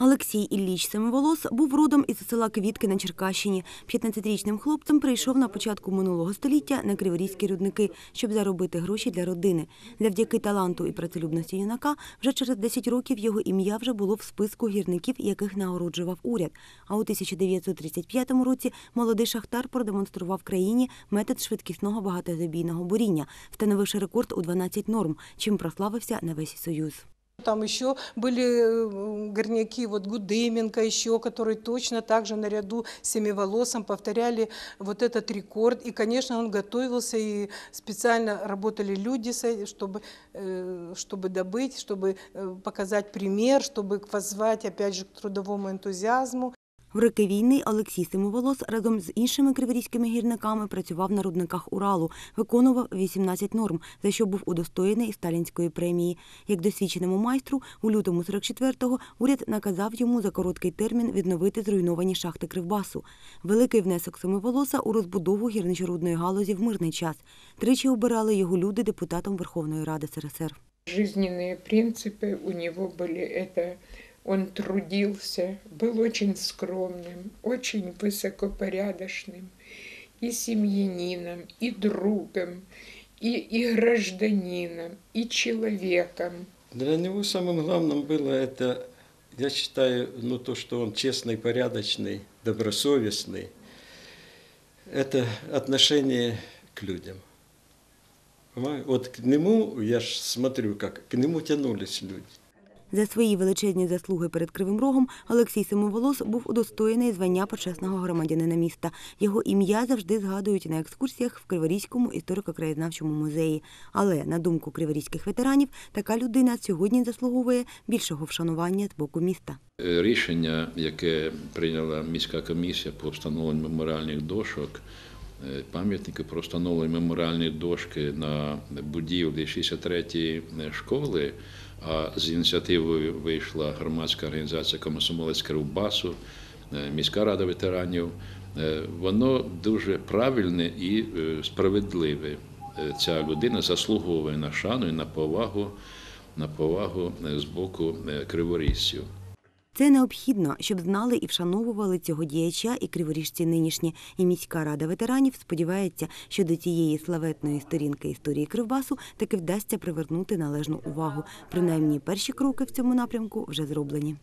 Олексій Ілліч Семиволос був родом із села Квітки на Черкащині. 15-річним хлопцем прийшов на початку минулого століття на криворізькі рудники, щоб заробити гроші для родини. Завдяки таланту і працелюбності юнака вже через 10 років його ім'я вже було в списку гірників, яких нагороджував уряд. А у 1935 році молодий шахтар продемонстрував країні метод швидкісного багатозабійного буріння, встановивши рекорд у 12 норм, чим прославився на весь союз. Там еще были э, горняки, вот Гудеменко еще, которые точно так же наряду с Семиволосом повторяли вот этот рекорд. И, конечно, он готовился, и специально работали люди, чтобы, э, чтобы добыть, чтобы э, показать пример, чтобы воззвать, опять же, к трудовому энтузиазму. В роки війни Олексій Семиволос разом з іншими криворізькими гірниками працював на рудниках Уралу, виконував 18 норм, за що був удостоєний сталінської премії. Як досвідченому майстру, у лютому 44-го уряд наказав йому за короткий термін відновити зруйновані шахти Кривбасу. Великий внесок Семиволоса у розбудову гірничорудної галузі в мирний час. Тричі обирали його люди депутатом Верховної Ради СРСР. Жизненные принципы у него были это он трудился, был очень скромным, очень высокопорядочным, и семьянином, и другом, и, и гражданином, и человеком. Для него самым главным было это, я считаю, ну то, что он честный, порядочный, добросовестный. Это отношение к людям. Понимаю? Вот к нему, я ж смотрю, как к нему тянулись люди. За свої величезні заслуги перед Кривим Рогом Олексій Семиволос був удостоєний звання почесного громадянина міста. Його ім'я завжди згадують на екскурсіях в Криворізькому історико-краєзнавчому музеї. Але, на думку криворізьких ветеранів, така людина сьогодні заслуговує більшого вшанування з боку міста. Рішення, яке прийняла міська комісія по встановленню меморіальних дошок, е, пам'ятники про встановлення меморіальної дошки на будівлі 63-ї школи, а з ініціативою вийшла громадська організація Комсомолець Кривбасу, е, міська рада ветеранів. Е, Воно дуже правильне і е, справедливе. Ця людина заслуговує на шану і на повагу, на повагу з боку криворізців. Це необхідно, щоб знали і вшановували цього діяча і криворіжці нинішні. І міська рада ветеранів сподівається, що до цієї славетної сторінки історії Кривбасу таки вдасться привернути належну увагу. Принаймні, перші кроки в цьому напрямку вже зроблені.